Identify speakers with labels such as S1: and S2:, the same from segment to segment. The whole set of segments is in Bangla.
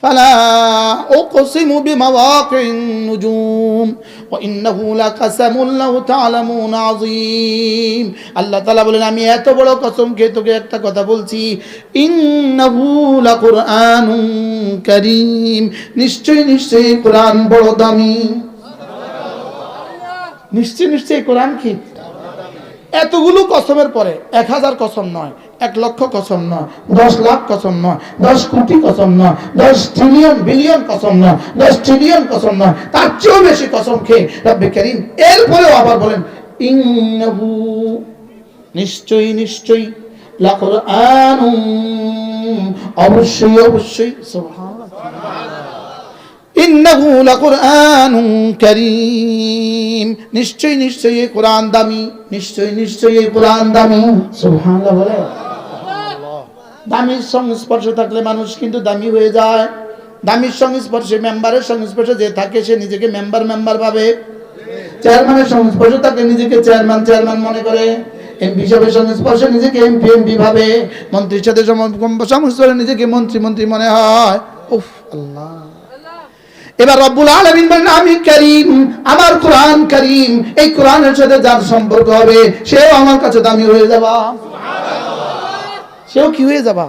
S1: فلا أقسم بمواقع النجوم وإنه لقسم لو تعلمون عظيم আল্লাহ তাআলা বলেন আমি এত বড় কসম খেয়ে তোকে একটা কথা বলছি ইন্নাহু লাকুরআনুন কারীম নিশ্চয়ই নিশ্চয়ই কোরআন বড় দামি নিশ্চয় নিশ্চয়ই কোরআন কি এতগুলো কসমের পরে এক হাজার কসম নয় এক লক্ষ কসম নয়, দশ লাখ কসম নয়, দশ কোটি কসম নয়, দশ ট্রিলিয়ন বিলিয়ন কসম নয়, দশ ট্রিলিয়ন কসম নয়, তার চেয়েও বেশি কসম খেয়ে রব্বে করিম এরপরেও আবার বলেন, ইন্নাহু, নিশ্চয়ই নিশ্চয়ই লাকুর অবশ্যই অবশ্যই, সুবহানাল্লাহ, ইন্নাহু লাকুরআনুন কারীম, নিশ্চয়ই এই কোরআন দামি নিশ্চয়ই, এই কোরআন দামি, সুবহানাল্লাহ বলে। দামির সংস্পর্শে থাকলে মানুষ কিন্তু দামি হয়ে যায়। দামির সংস্পর্শে মেম্বারের সংস্পর্শে যে থাকে, সে নিজেকে মেম্বার মেম্বার ভাবে। চেয়ারম্যানের সংস্পর্শে থাকলে নিজেকে চেয়ারম্যান চেয়ারম্যান মনে করে। এমপি সংস্পর্শে নিজেকে এমপি এমপি ভাবে। মন্ত্রীর সাথে সংস্পর্শে নিজেকে মন্ত্রী মন্ত্রী মনে হয়। উফ, আল্লাহ। এবার রব্বুল আলামিন বলেন, আমি করিম, আমার কোরআন করিম, এই কোরআনের সাথে যার সম্পর্ক হবে, সেও আমার কাছে দামি হয়ে যাবা। সেও কি হয়ে যাবা?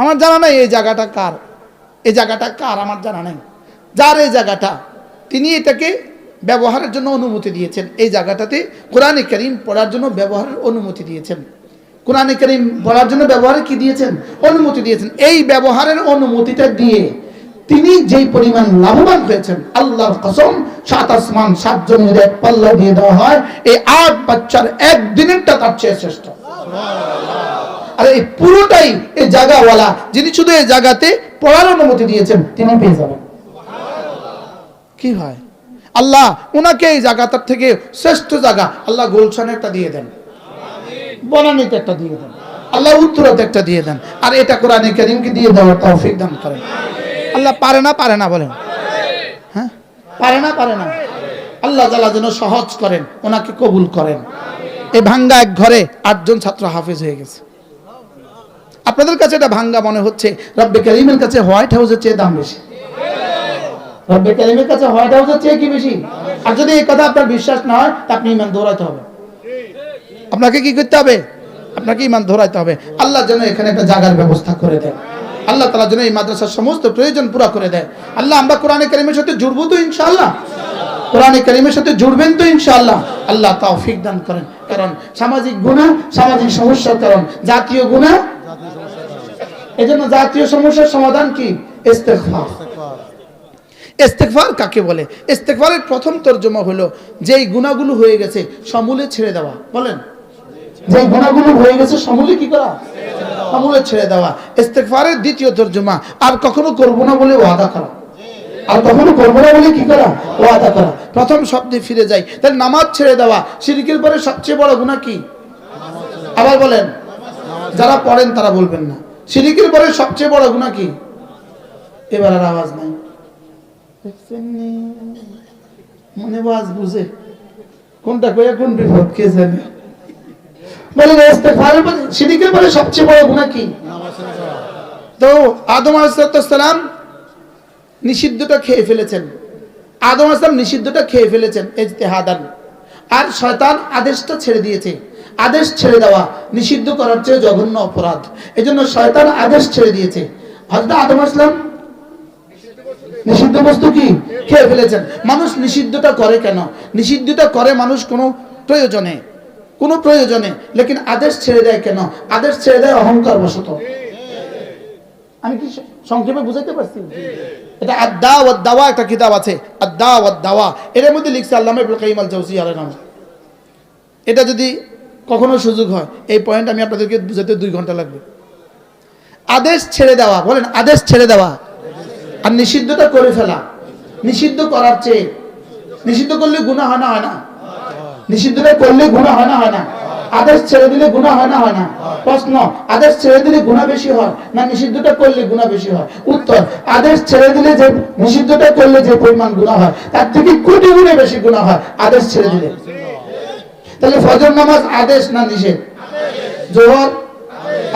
S1: আমার জানা নাই এই জায়গাটা কার? এই জায়গাটা কার? আমার জানা নাই। যার এই জায়গাটা, তিনি এটাকে ব্যবহারের জন্য অনুমতি দিয়েছেন। এই জায়গাটাতে কোরআনে করিম পড়ার জন্য ব্যবহারের অনুমতি দিয়েছেন। কোরআনে করিম পড়ার জন্য ব্যবহারে কি দিয়েছেন? অনুমতি দিয়েছেন। এই ব্যবহারের অনুমতিটা দিয়ে তিনি যেই পরিমাণ লাভবান হয়েছেন, আল্লাহর কসম, সাত আসমান, সাত জনের এক পাল্লা দিয়ে দেওয়া হয়, এই আট বাচ্চার একদিনেরটা তার চেয়ে শ্রেষ্ঠ। আর এই পুরোটাই এই জায়গাওয়ালা যিনি শুধু এই জায়গাতে পড়ার অনুমতি দিয়েছেন, তিনি পেয়ে যাবেন। কি হয়? আল্লাহ ওনাকে এই জায়গাটার থেকে শ্রেষ্ঠ জায়গা আল্লাহ গোলশানে একটা দিয়ে দেন। বনানীতে একটা দিয়ে দেন। আল্লাহ উত্তরাতে একটা দিয়ে দেন। আর এটা কোরআনে করিমকে দিয়ে দেওয়ার তৌফিক দান করেন। আল্লাহ পারে না পারে না বলেন। হ্যাঁ? পারে না পারে না। আল্লাহ তালা যেন সহজ করেন ওনাকে কবুল করেন। এই ভাঙ্গা এক ঘরে আটজন ছাত্র হাফেজ হয়ে গেছে। আপনাদের কাছে এটা ভাঙ্গা মনে হচ্ছে। রব্বে করিমের কাছে হোয়াইট হাউসের চেয়ে দাম বেশি। রব্বে করিমের কাছে হোয়াইট হাউসের চেয়ে কি বেশি? আর যদি এই কথা আপনার বিশ্বাস না হয়, তা আপনি ইমান দৌড়াতে হবে। আপনাকে কি করতে হবে? আপনাকে ইমান ধরাইতে হবে। আল্লাহ যেন এখানে একটা জায়গার ব্যবস্থা করে দেয়। আল্লাহ তালা যেন এই মাদ্রাসার সমস্ত প্রয়োজন পুরা করে দেয়। আল্লাহ আমরা কোরআনে কারিমের সাথে জুড়বো তো ইনশাআল্লাহ। কোরআনে কারিমের সাথে জুড়বেন তো ইনশাআল্লাহ। আল্লাহ তৌফিক দান করেন। কারণ সামাজিক গুণা, সামাজিক সমস্যার কারণ। জাতীয় গুণা? এজন্য জাতীয় সমস্যার সমাধান কি? ইস্তেগফার। ইস্তেগফার কাকে বলে? ইস্তেগফারের প্রথম তর্জমা হলো, যেই গুণাগুলো হয়ে গেছে, সমূলে ছেড়ে দেওয়া। বলেন? যে গুণাগুলো হয়ে গেছে, সমূলে কি করা? সমূলে ছেড়ে দেওয়া। ইস্তেগফারের দ্বিতীয় তর্জমা, আর কখনো করব না বলে ওয়াদা করা। আর কখনো করব না বলে কি করা? ওয়াদা করা। প্রথম শব্দে ফিরে যাই। তাহলে নামাজ ছেড়ে দেওয়া শিরিকের পরে সবচেয়ে বড় গুণা কি? আবার বলেন, যারা পড়েন তারা বলবেন না। শিরিকের পরে সবচেয়ে বড় গুণা কি? এবার আর আওয়াজ নাই। মনে বাজ বুঝে। কোনটা কয়ে কোন বিপদ কে জানে? বলে ইস্তেগফারের পরে শিরিকের পরে সবচেয়ে বড় গুনাহ কি? তো আদম আলাইহিস সালাম নিষিদ্ধটা খেয়ে ফেলেছেন। আদম আসলাম নিষিদ্ধটা খেয়ে ফেলেছেন ইজতিহাদান আর শয়তান আদেশটা ছেড়ে দিয়েছে। আদেশ ছেড়ে দেওয়া নিষিদ্ধ করার চেয়ে জঘন্য অপরাধ। এজন্য শয়তান আদেশ ছেড়ে দিয়েছে। হযরত আদম আসলাম নিষিদ্ধ বস্তু কি? খেয়ে ফেলেছেন। মানুষ নিষিদ্ধটা করে কেন? নিষিদ্ধটা করে মানুষ কোনো প্রয়োজনে। কোনো প্রয়োজনে। লেকিন আদেশ ছেড়ে দেয় কেন? আদেশ ছেড়ে দেয় অহংকার বশত আমি কি সংক্ষেপে বুঝাইতে পারছি? এটা আদা ও দাওয়া একটা কিতাব আছে, আদা ও দাওয়া। মধ্যে লিখছে আল্লামা ইবুল কাইম আল নাম এটা যদি কখনো সুযোগ হয়, এই পয়েন্ট আমি আপনাদেরকে বুঝাতে দুই ঘণ্টা লাগবে। আদেশ ছেড়ে দেওয়া, বলেন আদেশ ছেড়ে দেওয়া। আর নিষিদ্ধটা করে ফেলা। নিষিদ্ধ করার চেয়ে, নিষিদ্ধ করলে গুণা হয় না হয় না। নিষিদ্ধটা করলে গুণা হয় না হয় না। আদেশ ছেড়ে দিলে গুণা হয় না হয় না? প্রশ্ন, আদেশ ছেড়ে দিলে গুণা বেশি হয় না নিষিদ্ধটা করলে গুণা বেশি হয়? উত্তর, আদেশ ছেড়ে দিলে যে নিষিদ্ধটা করলে যে পরিমাণ গুণা হয়, তার থেকে কোটি গুণে বেশি গুণা হয়, আদেশ ছেড়ে দিলে। তাহলে ফজর নামাজ আদেশ না নিষেধ? জোহর,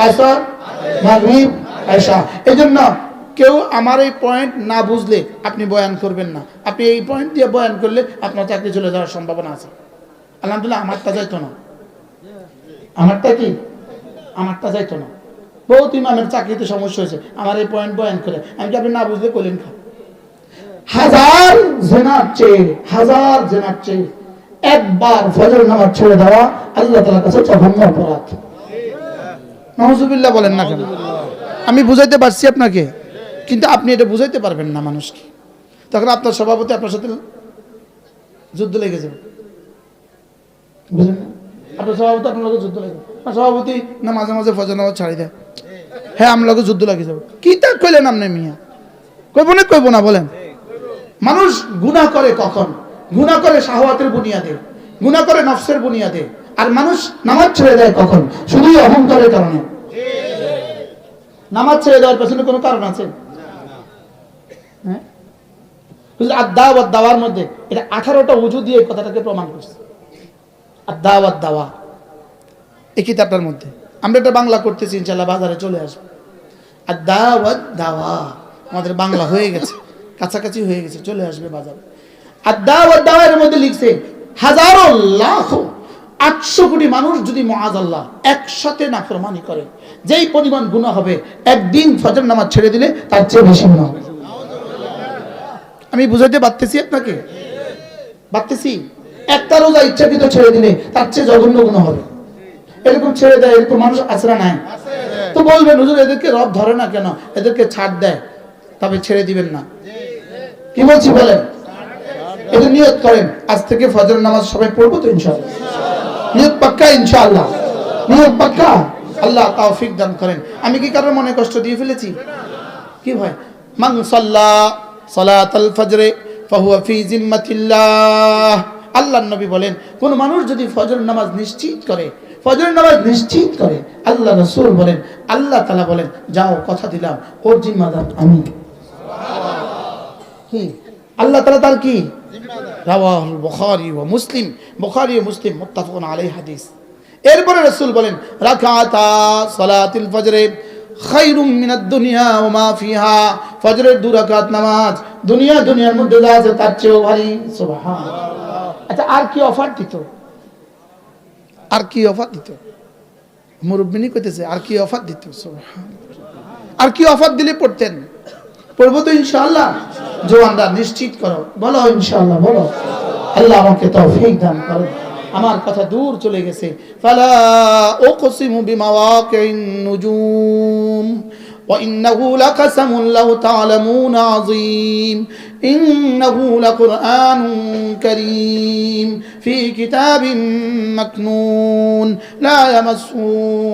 S1: আসর, মাগরিব এশা এই জন্য কেউ আমার এই পয়েন্ট না বুঝলে আপনি বয়ান করবেন না। আপনি এই পয়েন্ট দিয়ে বয়ান করলে আপনার চাকরি চলে যাওয়ার সম্ভাবনা আছে। আলহামদুলিল্লাহ আমারটা যাইতো না। আমারটা কি? আমারটা যাইতো না। বহুত ইমামের চাকরিতে সমস্যা হয়েছে। আমার এই পয়েন্ট বয়ান করে। আমি কি আপনি না বুঝলে কইলেন খা হাজার জেনার চেয়ে, হাজার জেনার চেয়ে একবার ফজর নামাজ ছেড়ে দেওয়া আল্লাহ তালার কাছে জঘন্য অপরাধ। নজুবিল্লাহ বলেন না কেন? আমি বুঝাইতে পারছি আপনাকে, কিন্তু আপনি এটা বুঝাইতে পারবেন না মানুষকে। তখন আপনার সভাপতি আপনার সাথে যুদ্ধ লেগে যাবে। বুঝলেন না? আপনার সভাপতি আপনার যুদ্ধ লেগে। সভাপতি না মাঝে মাঝে ফজর নামাজ ছাড়ি দেয়। হ্যাঁ আমার লোকের যুদ্ধ লাগে যাবে কি তা কইলেন আপনি মিয়া? কইব না কইব না, বলেন। মানুষ গুনাহ করে কখন? গুনাহ করে শাহওয়াতের বুনিয়াদে, গুনাহ করে নফসের বুনিয়াদে। আর মানুষ নামাজ ছেড়ে দেয় কখন? শুধুই অহংকারের কারণে। নামাজ ছেড়ে দেওয়ার পেছনে কোনো কারণ আছে? হ্যাঁ? আর দাওয়ার মধ্যে এটা আঠারোটা উজু দিয়ে কথাটাকে প্রমাণ করছে। আর দাওয়াত দাওয়া। এই কিতাবটার মধ্যে। আমরা এটা বাংলা করতেছি ইনশাল্লাহ বাজারে চলে আসব। আর দাওয়াত দাওয়া। আমাদের বাংলা হয়ে গেছে, কাছাকাছি হয়ে গেছে, চলে আসবে বাজারে। আর দাওয়াত দাওয়ার মধ্যে লিখছে, হাজারো লাখ, আটশো কোটি মানুষ যদি মহাজ আল্লাহ একসাথে নাফরমানি করে, যেই পরিমাণ গুণা হবে, একদিন ফজর নামাজ ছেড়ে দিলে তার চেয়ে বেশি গুণা হবে। আমি বুঝাইতে পারতেছি আপনাকে? পারতেছি? একটা রোজা ইচ্ছাকৃত ছেড়ে দিলে তার চেয়ে জঘন্য গুণ হবে? এরকম ছেড়ে দেয়, এরকম মানুষ আছরা নাই। তো বলবেন, হুজুর, এদেরকে রব ধরে না কেন? এদেরকে ছাড় দেয়, তবে ছেড়ে দিবেন না। কি বলছি বলেন? এটা নিয়ত করেন, আজ থেকে ফজর নামাজ সবাই পড়ব তো ইনশাআল্লাহ? নিয়ত পাক্কা ইনশাআল্লাহ? নিয়ত পাক্কা? আল্লাহ তৌফিক দান করেন। আমি কি কারোর মনে কষ্ট দিয়ে ফেলেছি? কি ভাই মান সাল্লা সালাতাল ফজরে, ফাহুয়া ফি জিম্মাতিল্লাহ। আল্লাহর নবী বলেন, কোন মানুষ যদি ফজর নামাজ নিশ্চিত করে, ফজর নামাজ নিশ্চিত করে, আল্লাহ রাসূল বলেন, আল্লাহ তালা বলেন, যাও, কথা দিলাম ওর জিম্মাদার আমি আল্লাহ তালা তার কি? রাওয়াহুল বুখারী ওয়া মুসলিম। বুখারী ও মুসলিম, মুত্তাফাকুন আলাইহি হাদিস। এরপরে রাসূল বলেন, রাকাতা সালাতিল ফজরে খায়রুম মিনাদ দুনিয়া ওয়া মা ফিহা। ফজরের দু রাকাত নামাজ, দুনিয়া দুনিয়ার মধ্যে যা আছে তার চেয়েও ভারী। সুবহানাল্লাহ। আচ্ছা আর কি অফার দিত? আর কি অফার দিত? মুরব্বিনী কইতেছে, আর কি অফার দিত? আর কি অফার দিলে পড়তেন? পড়ব তো ইনশাল্লাহ জোয়ানরা, নিশ্চিত করো। বলো ইনশাল্লাহ বলো। আল্লাহ আমাকে তৌফিক দান করো আমার কথা দূর চলে গেছে। ফালা উকসিমু বিমাওয়াকিন নুজুম, ওয়া ইন্নাহু লাকাসামুন লাউ তা'লামুন আযীম। إنه لقرآن كريم في كتاب مكنون لا يمسه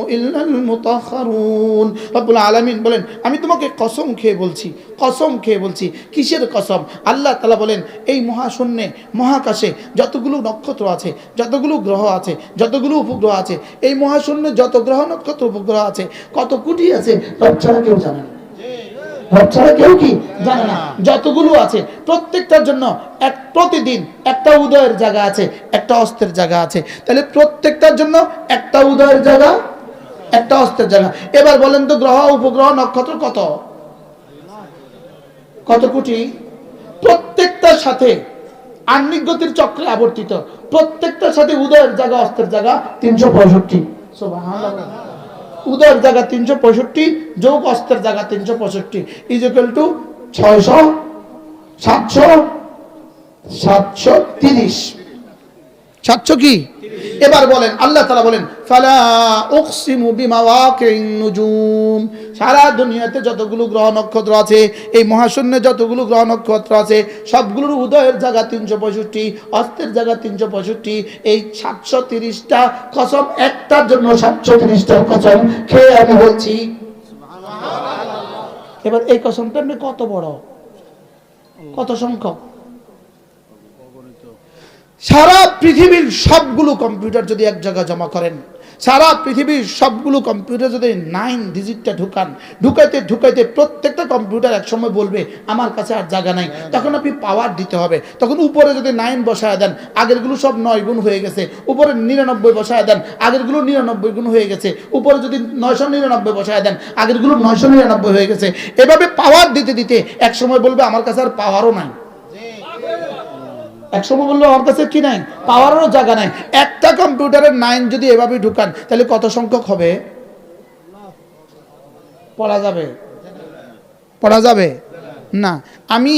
S1: إلا المطهرون رب العالمين বলেন আমি তোমাকে কসম খেয়ে বলছি কসম খেয়ে বলছি কিসের কসম আল্লাহ তালা বলেন এই মহাশূন্যে মহাকাশে যতগুলো নক্ষত্র আছে যতগুলো গ্রহ আছে যতগুলো উপগ্রহ আছে এই মহাশূন্যে যত গ্রহ নক্ষত্র উপগ্রহ আছে কত কোটি আছে রব ছাড়া কেউ জানে না ছাড়া কেউ কি জানে না। যতগুলো আছে, প্রত্যেকটার জন্য এক প্রতিদিন একটা উদয়ের জায়গা আছে, একটা অস্তের জায়গা আছে। তাহলে প্রত্যেকটার জন্য একটা উদয়ের জায়গা, একটা অস্তের জায়গা। এবার বলেন তো, গ্রহ, উপগ্রহ, নক্ষত্র কত? কত কোটি? প্রত্যেকটার সাথে আহ্নিক গতির চক্রে আবর্তিত। প্রত্যেকটার সাথে উদয়ের জায়গা, অস্তের জায়গা তিনশো পঁয়ষট্টি। উদয়ের জায়গা তিনশো পঁয়ষট্টি, যোগ অস্ত্রের জায়গা তিনশো পঁয়ষট্টি ইজ ইকুয়াল টু ছয়শো, সাতশো সাতশো তিরিশ। সাতশো কি? এবার বলেন, আল্লাহ তালা বলেন সারা দুনিয়াতে যতগুলো গ্রহ নক্ষত্র আছে, এই মহাশূন্যে যতগুলো গ্রহ নক্ষত্র আছে, সবগুলোর উদয়ের জায়গা তিনশো পঁয়ষট্টি, অস্তের জায়গা তিনশো পঁয়ষট্টি, এই সাতশো তিরিশটা কসম, একটার জন্য সাতশো তিরিশটার কসম খেয়ে আমি বলছি। এবার এই কসমটা আপনি কত বড়? কত সংখ্যক? সারা পৃথিবীর সবগুলো কম্পিউটার যদি এক জায়গায় জমা করেন, সারা পৃথিবীর সবগুলো কম্পিউটার যদি নাইন ডিজিটটা ঢুকান, ঢুকাইতে ঢুকাইতে প্রত্যেকটা কম্পিউটার একসময় বলবে, আমার কাছে আর জায়গা নাই। তখন আপনি পাওয়ার দিতে হবে। তখন উপরে যদি নাইন বসায় দেন, আগেরগুলো সব নয় গুণ হয়ে গেছে। উপরে নিরানব্বই বসায় দেন, আগেরগুলো নিরানব্বই গুণ হয়ে গেছে। উপরে যদি নয়শো নিরানব্বই বসায় দেন, আগেরগুলো নয়শো নিরানব্বই হয়ে গেছে। এভাবে পাওয়ার দিতে দিতে একসময় বলবে, আমার কাছে আর পাওয়ারও নাই। একসময় বলল, আমার কাছে কি নাই? পাওয়ারও জায়গা নাই। একটা কম্পিউটারের নাইন যদি এভাবে ঢুকান, তাহলে কত সংখ্যক হবে? পড়া যাবে? পড়া যাবে? না। আমি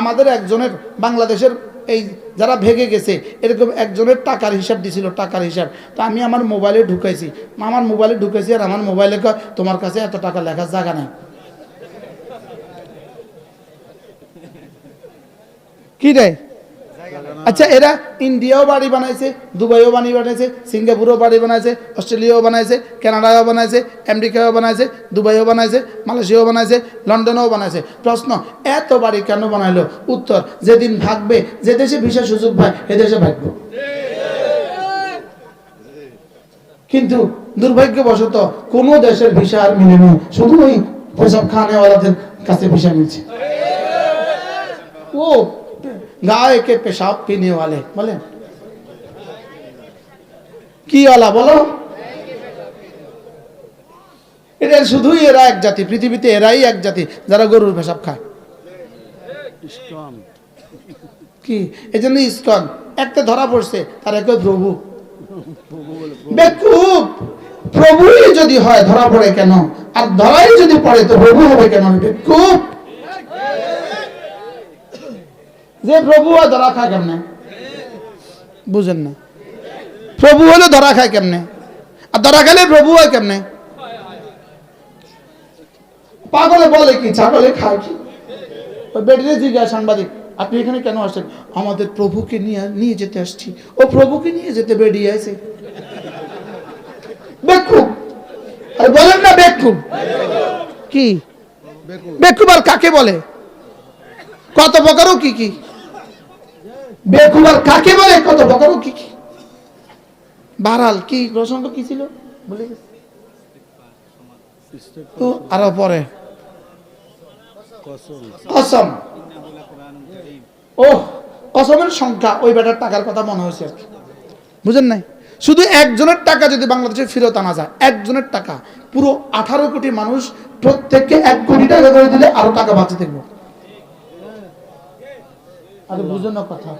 S1: আমাদের একজনের, বাংলাদেশের এই যারা ভেগে গেছে, এরকম একজনের টাকার হিসাব দিছিল, টাকার হিসাব। তো আমি আমার মোবাইলে ঢুকাইছি। আমার মোবাইলে ঢুকাইছি আর আমার মোবাইলে তোমার কাছে এত টাকা লেখার জায়গা নাই। কি রে আচ্ছা এরা ইন্ডিয়াও বাড়ি বানাইছে, দুবাইও বাড়ি বানাইছে, সিঙ্গাপুরও বাড়ি বানাইছে, অস্ট্রেলিয়াও বানাইছে, কানাডাও বানাইছে, আমেরিকাও বানাইছে, দুবাইও বানাইছে, মালয়েশিয়াও বানাইছে, লন্ডনেও বানাইছে। প্রশ্ন, এত বাড়ি কেন বানাইলো? উত্তর, যেদিন ভাগবে, যে দেশে ভিসা সুযোগ পায় এ দেশে ভাগবে। কিন্তু দুর্ভাগ্যবশত কোন দেশের ভিসা আর মিলেনি শুধু ওই পেশাব খানেওয়ালাদের কাছে ভিসা মিলছে। ও গায়ে কে পেশাব পিনে वाले বলেন কি ওয়ালা বলো এটা শুধুই এরা এক জাতি, পৃথিবীতে এরাই এক জাতি, যারা গরুর পেশাব খায়। কি? এই জন্য ইস্কন একটা ধরা পড়ছে, তার একে প্রভু। বেকুব! প্রভুই যদি হয়, ধরা পড়ে কেন? আর ধরাই যদি পড়ে, তো প্রভু হবে কেন? বেকুব! যে প্রভু ধরা খায় কেমনে? বুঝেন না। প্রভু হলে ধরা খায় কেমনে? আর ধরা খেলে প্রভু হয় কেমনে? পাগলে বলে কি ছাগলে খায় কি? ওই বেডরে জিজ্ঞাসা সাংবাদিক আপনি এখানে কেন আসছেন? আমাদের প্রভুকে নিয়ে নিয়ে যেতে আসছি। ও প্রভুকে নিয়ে যেতে বেরিয়ে আছে বেকুব। আর বলেন না বেকুব। কি? বেকুব আর কাকে বলে? কত প্রকারও কি কি? বেকুব আর কাকে বলে? কত প্রকারও কি কি? বারাল কি প্রসঙ্গ কি ছিল? বলে তো আরও পরে। কসম। ও কসমের সংখ্যা, ওই বেটার টাকার কথা মনে হয়েছে বুঝেন নাই? শুধু একজনের টাকা যদি বাংলাদেশে ফেরত আনা যায়, একজনের টাকা, পুরো আঠারো কোটি মানুষ প্রত্যেককে এক কোটি টাকা করে দিলে আরও টাকা বাঁচে থাকব আরে বুঝো না কথা।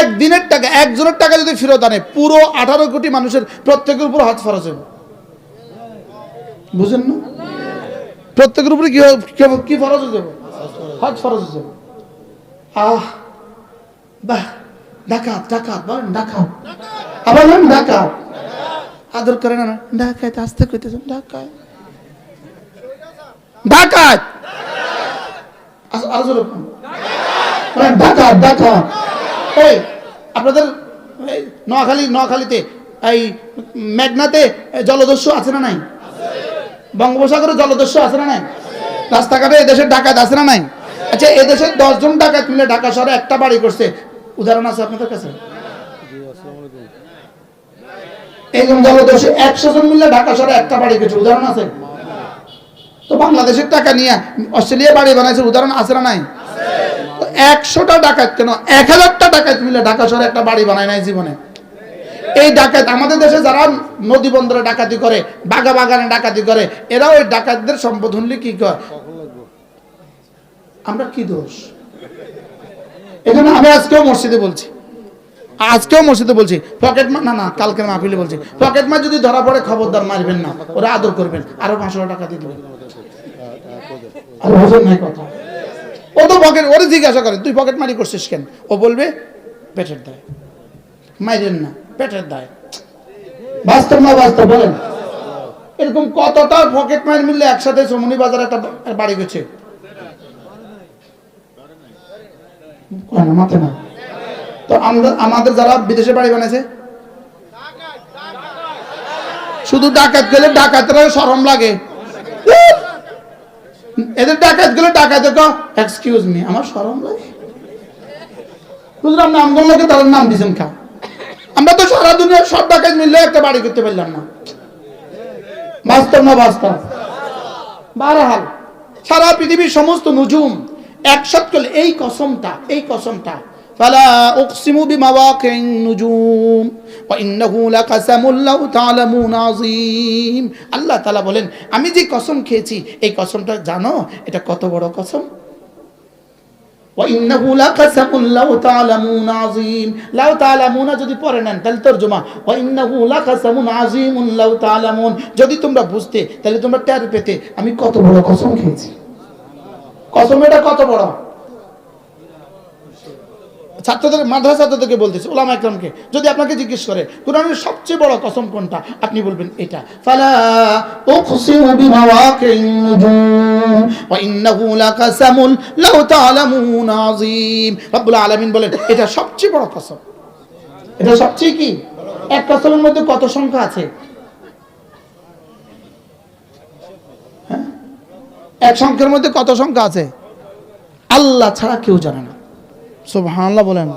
S1: একদিনের টাকা একজনের টাকা যদি ফেরত আনে পুরো আঠারো কোটি মানুষের প্রত্যেকের উপর হাত ফরজ হবে। বুঝেন না? প্রত্যেকের উপরে কি কি ফরজ হয়ে যাবে? ফরজ হয়ে যাবে। আহ বাহ ডাকাত ডাকাত বলেন ডাকাত। আবার বলেন ডাকাত। আদর করে না আস্তে ডাকাত। আরও ডাকাত ডাকাত এই, আপনাদের নোয়াখালী, নোয়াখালীতে এই মেঘনাতে জলদস্যু আছে না নাই? বঙ্গোপসাগরে জলদস্যু আছে না নাই? রাস্তাঘাটে এদেশের ডাকাত আছে না নাই? আচ্ছা এদেশের দশজন ডাকাত মিলে ঢাকা শহরে একটা বাড়ি করছে। উদাহরণ আছে আপনাদের কাছে? এইরকম জলদস্যু একশো জন মিলে ঢাকা শহরে একটা বাড়ি করছে। উদাহরণ আছে? তো বাংলাদেশের টাকা নিয়ে অস্ট্রেলিয়া বাড়ি বানাইছে, উদাহরণ আছে না নাই? একশোটা ডাকাত কেন? এক হাজারটা ডাকাত মিলে ঢাকা শহরে একটা বাড়ি বানায় নাই জীবনে। এই ডাকাত আমাদের দেশে যারা নদী বন্দরে ডাকাতি করে বাগা বাগানে ডাকাতি করে, এরা ওই ডাকাতদের সম্পদ হলে কি কয়? আমরা কি দোষ? এখানে আমি আজকেও মসজিদে বলছি। আজকেও মসজিদে বলছি, পকেট মার না না কালকের মাহফিলে বলছি। পকেট মার যদি ধরা পড়ে খবরদার মারবেন না, ওরা আদর করবেন, আরও পাঁচশো টাকা দিয়ে দেবেন। আর নাই কথা। ও তো পকেট ওরে জিজ্ঞাসা করে তুই পকেট মারি করছিস কেন? ও বলবে পেটের দায়। মাইরেন না পেটের দায়। বাস্তব না বাস্তব বলেন। এরকম কতটা পকেট মার মিললে একসাথে সমনি বাজার একটা বাড়ি গেছে? কয় না, আমাদের যারা বিদেশে বাড়ি বানাইছে শুধু ডাকাত গেলে ডাকাতরা সরম লাগে। এদের ডাকাত গেলে ডাকাত এক্সকিউজ মি আমার সরম লাগে। বুঝলাম নাম আমগুলোকে তাদের নাম দিয়েছেন খা আমরা তো সারা দুনিয়ার সব ডাকাত মিললে একটা বাড়ি করতে পারলাম না। বাস্তব না বাস্তব? বারহাল, সারা পৃথিবীর সমস্ত নুজুম একসাথ করলে এই কসমটা এই কসমটা ফালা উকসিমু বিমাওয়াকিন নুজুম ওয়া ইন্নাহু লাকাসামুল লাউ তা'লামুন আযীম আল্লাহ তাআলা বলেন আমি যে কসম খেয়েছি এই কসমটা জানো এটা কত বড় কসম وإنه لقسم لو تعلمون عظيم لو تعلمون যদি পড়ে নেন তাহলে তরজমা وإنه لقسم عظيم لو تعلمون যদি তোমরা বুঝতে তাহলে তোমরা টের পেতে আমি কত বড় কসম খেয়েছি কসম এটা কত বড় ছাত্রদের, মাদ্রাসা ছাত্রদেরকে বলতেছে ওলামা একরামকে, যদি আপনাকে জিজ্ঞেস করে, কোরআনের সবচেয়ে বড় কসম কোনটা? আপনি বলবেন এটা। ফালা উকসিমু বিমাওয়াকিন নুজুম, ওয়া ইন্নাহু লাকাসামুন, লাউ আযীম। রব্বুল আলামিন বলেন, এটা সবচেয়ে বড় কসম। এটা সবচেয়ে কি? এক কসমের মধ্যে কত সংখ্যা আছে? হ্যাঁ? এক সংখ্যার মধ্যে কত সংখ্যা আছে? আল্লাহ ছাড়া কেউ জানে না। সুবহানাল্লাহ বলেন।